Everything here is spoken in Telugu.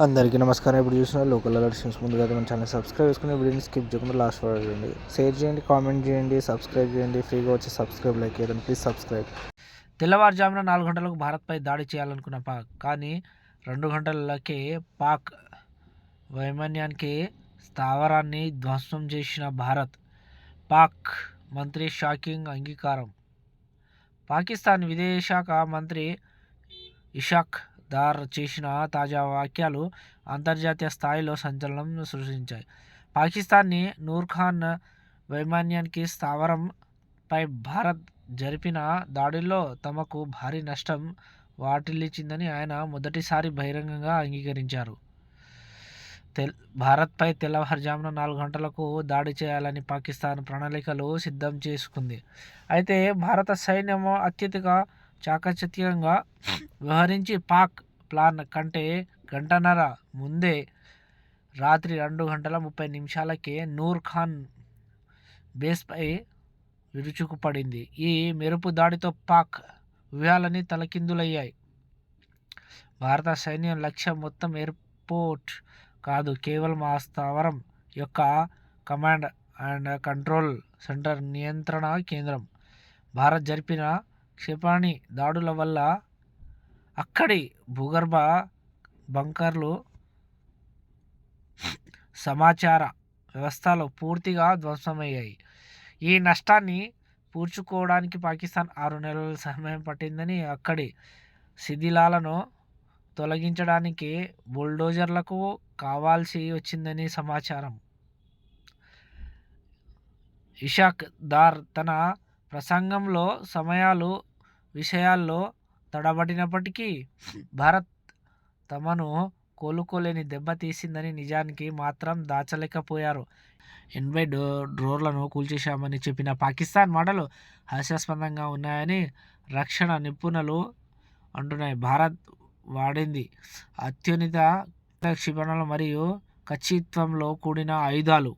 అందరికీ నమస్కారం. ఇప్పుడు చూసిన లోకల్ అలర్ట్స్ ముందుగా మన ఛానల్ సబ్స్క్రైబ్ చేసుకుని వీడియోని స్కిప్ చేయకుండా లాస్ట్ వరకు చేయండి షేర్ చేయండి కామెంట్ చేయండి సబ్స్క్రైబ్ చేయండి. ఫ్రీగా వచ్చి సబ్స్క్రైబ్ లైక్ చేయండి ప్లీజ్ సబ్స్క్రైబ్ తెల్లవారుజామున నాలుగు గంటలకు భారత్పై దాడి చేయాలనుకున్న పాక్. కానీ రెండు గంటలకే పాక్ వైమాన్యానికి స్థావరాన్ని ధ్వంసం చేసిన భారత్. పాక్ మంత్రి షాకింగ్ అంగీకారం. పాకిస్తాన్ విదేశాఖ మంత్రి ఇషాక్ దార్ చేసిన తాజా వ్యాఖ్యలు అంతర్జాతీయ స్థాయిలో సంచలనం సృష్టించాయి. పాకిస్తాన్ని నూర్ఖాన్ వైమాన్యానికి స్థావరంపై భారత్ జరిపిన దాడుల్లో తమకు భారీ నష్టం వాటిల్లించిందని ఆయన మొదటిసారి బహిరంగంగా అంగీకరించారు. తెల్ భారత్పై తెల్లవారుజామున నాలుగు గంటలకు దాడి చేయాలని పాకిస్తాన్ ప్రణాళికలు సిద్ధం చేసుకుంది. అయితే భారత సైన్యం అత్యధిక చాకచక్యంగా వ్యవహరించి పాక్ ప్లాన్ కంటే గంటన్నర ముందే రాత్రి రెండు గంటల ముప్పై నిమిషాలకే నూర్ ఖాన్ బేస్పై విరుచుకుపడింది. ఈ మెరుపు దాడితో పాక్ వ్యూహాలని తలకిందులయ్యాయి. భారత సైన్యం లక్ష్యం మొత్తం ఎయిర్పోర్ట్ కాదు కేవలం ఆ స్థావరం యొక్క కమాండ్ అండ్ కంట్రోల్ సెంటర్ నియంత్రణ కేంద్రం. భారత్ జరిపిన క్షిపణి దాడుల వల్ల అక్కడి భూగర్భ బంకర్లు సమాచార వ్యవస్థలు పూర్తిగా ధ్వంసమయ్యాయి. ఈ నష్టాన్ని పూడ్చుకోవడానికి పాకిస్తాన్ ఆరు నెలల సమయం పట్టిందని అక్కడి శిథిలాలను తొలగించడానికి బుల్డోజర్లకు కావాల్సి వచ్చిందని సమాచారం. ఇషాక్ దార్ తన ప్రసంగంలో సమయాలు విషయాల్లో తడబడినప్పటికీ భారత్ తమను కోలుకోలేని దెబ్బతీసిందని నిజానికి మాత్రం దాచలేకపోయారు. ఎనభై డో డ్రోన్లను కూల్చేశామని చెప్పిన పాకిస్తాన్ మాటలు హాస్యాస్పదంగా ఉన్నాయని రక్షణ నిపుణులు అంటున్నాయి. భారత్ వాడింది అత్యున్నత క్షిపణులు మరియు ఖచ్చితంలో కూడిన ఆయుధాలు